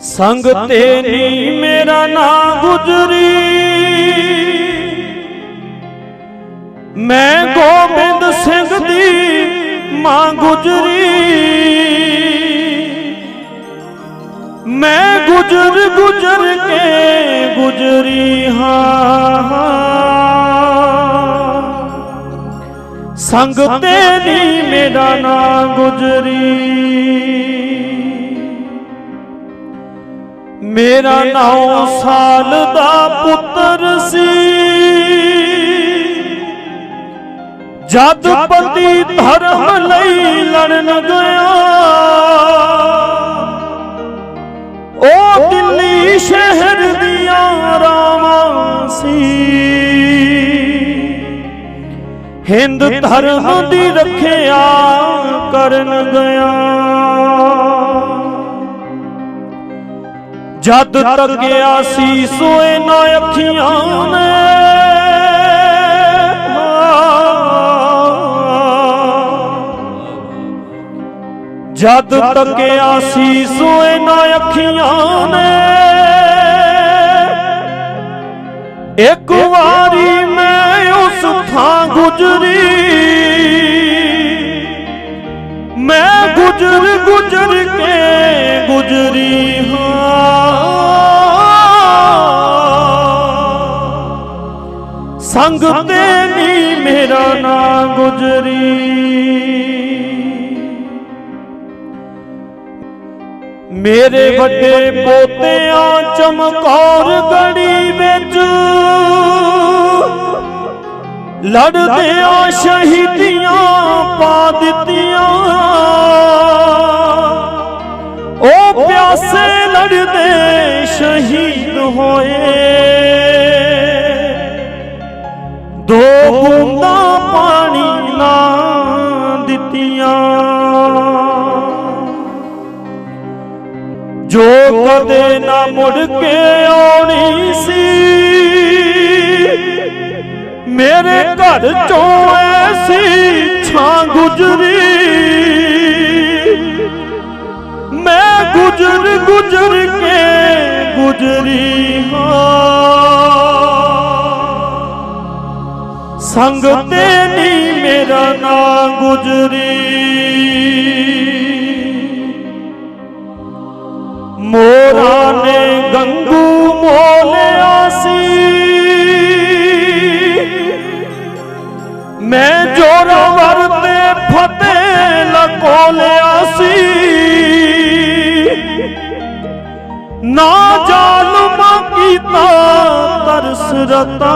ਸੰਗ ਤੇ ਨੀ ਮੇਰਾ ਨਾਂ ਗੁਜਰੀ। ਮੈਂ ਗੋਬਿੰਦ ਸਿੰਘ ਦੀ ਮਾਂ ਗੁਜਰੀ। ਮੈਂ ਗੁਜਰ ਗੁਜਰ ਕੇ ਗੁਜਰੀ ਹਾਂ। ਸੰਗ ਤੇ ਨੀ ਮੇਰਾ ਨਾਂ ਗੁਜਰੀ। ਮੇਰਾ ਨੌ ਸਾਲ ਦਾ ਪੁੱਤਰ ਸੀ। ਜਦ ਪਤੀ ਧਰਮ ਲਈ ਲੜਨ ਗਿਆ ਉਹ ਦਿੱਲੀ ਸ਼ਹਿਰ ਦੀਆਂ ਰਾਵਾਂ ਸੀ। ਹਿੰਦ ਧਰਮ ਦੀ ਰੱਖਿਆ ਕਰਨ ਗਿਆ। ਜਦ ਤੱਕਿਆ ਸੀ ਸੋਏ ਨਾ ਅੱਖੀਆਂ ਨੇ ਜਦ ਤੱਕਿਆ ਸੀ ਸੋਏ ਨਾ ਅੱਖੀਆਂ ਨੇ। ਇੱਕ ਵਾਰੀ ਮੈਂ ਉਸ ਥਾਂ ਗੁਜਰੀ। ਮੈਂ ਗੁਜਰ ਗੁਜਰ ਕੇ ਗੁਜਰੀ ਹਾਂ। ਸੰਗ ਤੇ ਨੀ ਮੇਰਾ ਨਾਂ ਗੁਜਰੀ। ਮੇਰੇ ਵੱਡੇ ਪੋਤਿਆਂ ਚਮਕੌਰ ਗੜੀ ਵਿੱਚ ਲੜਦਿਆਂ ਸ਼ਹੀਦੀਆਂ ਪਾ ਦਿੱਤੀਆਂ। ਉਹ ਪਿਆਸੇ ਲੜਦੇ ਸ਼ਹੀਦ ਹੋਏ। ਦੋ ਬੂੰਦਾਂ ਪਾਣੀ ਨਾ ਦਿੱਤੀਆਂ। ਜੋ ਕਦੇ ਨਾ ਮੁੜ ਕੇ ਆਉਣੀ ਸੀ, ਮੇਰੇ ਘਰ ਚੋਂ ਐਸੀ ਛਾਂ ਗੁਜਰੀ। ਮੈਂ ਗੁਜਰ ਗੁਜਰ ਕੇ ਗੁਜਰੀ ਹਾਂ। ਸੰਗ ਤੇ ਨੀ ਮੇਰਾ ਨਾ ਗੁਜਰੀ। ਮੋਰਾ ਨੇ ਗੰਗੂ ਮੋਲਿਆ ਸੀ। ਮੈਂ ਜੋਰਾਵਰ ਤੇ ਫਤਿਹ ਲਕੋਲਿਆ ਸੀ। ਨਾ ਜ਼ਾਲਮ ਕੀਤਾ ਤਰਸ ਰਤਾ।